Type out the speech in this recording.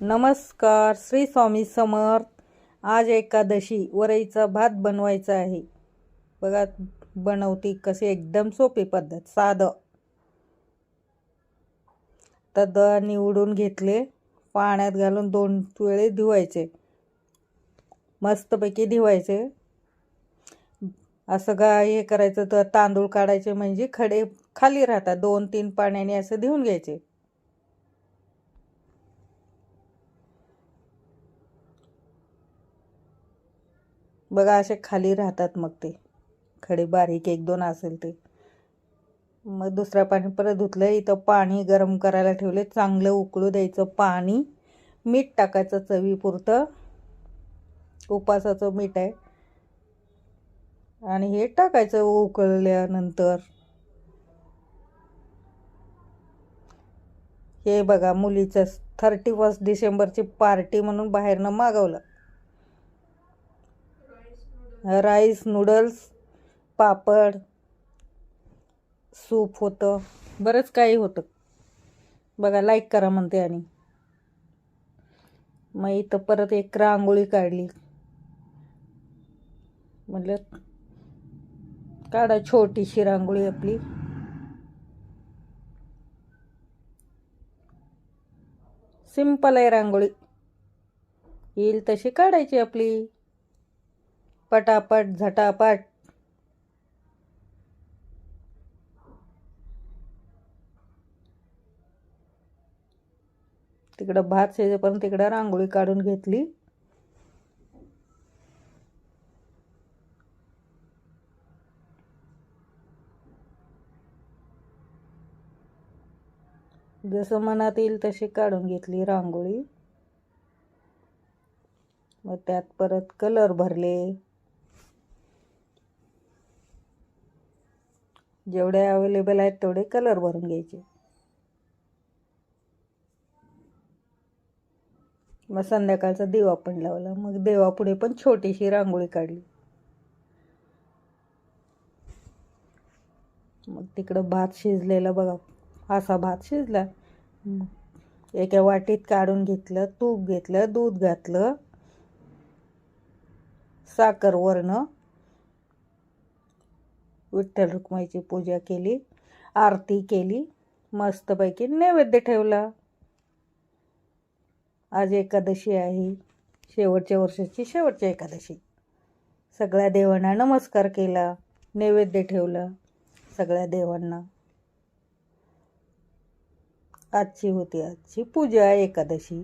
नमस्कार श्री स्वामी समर्थ. आज एकादशी वरईचा भात बनवायचा आहे. बघा बनवती कशी एकदम सोपी पद्धत साधं. तर द निवडून घेतले पाण्यात घालून दोन वेळे धुवायचे. मस्तपैकी धुवायचे. असं का हे करायचं तर तांदूळ काढायचे म्हणजे खडे खाली राहतात दोन तीन पाण्याने असं धुवून घ्यायचे. बघा असे खाली राहतात मग ते. खडे बारीक एक दोन असेल ते. मग दुसऱ्या पाणी परत धुतलं इथं पाणी गरम करायला ठेवले. चांगलं उकळू द्यायचं पाणी. मीठ टाकायचं चवीपुरतं. उपासाचं मीठ आहे. आणि हे टाकायचं उकळल्यानंतर. हे बघा मुलीचं थर्टी फर्स्ट डिसेंबरची पार्टी म्हणून बाहेरनं मागवलं. राईस नूडल्स पापड सूप होतं. बरंच काही होतं. बघा लाईक करा म्हणते आणि. मग इथं परत एक रांगोळी काढली. म्हटलं काढा छोटीशी रांगोळी आपली. सिंपल आहे रांगोळी. येईल तशी काढायची आपली. पटापट झटापट. तिकडं भात शिजेपर्यंत तिकडं रांगोळी काढून घेतली. जसं मनात येईल तशी काढून घेतली रांगोळी. मग त्यात परत कलर भरले. जेवढे अवेलेबल आहेत तेवढे कलर भरून घ्यायचे. मग संध्याकाळचा देवा पण लावला. मग देवापुढे पण छोटीशी रांगोळी काढली. मग तिकडं भात शिजलेला बघा. असा भात शिजला. एका वाटीत काढून घेतलं तूप घेतलं दूध घातलं साखर वरणं विठ्ठल रुक्माईची पूजा केली आरती केली मस्तपैकी नैवेद्य ठेवला. आज एकादशी आहे शेवटच्या वर्षाची शेवटच्या एकादशी. सगळ्या देवांना नमस्कार केला नैवेद्य ठेवला सगळ्या देवांना. आजची होती आजची पूजा एकादशी.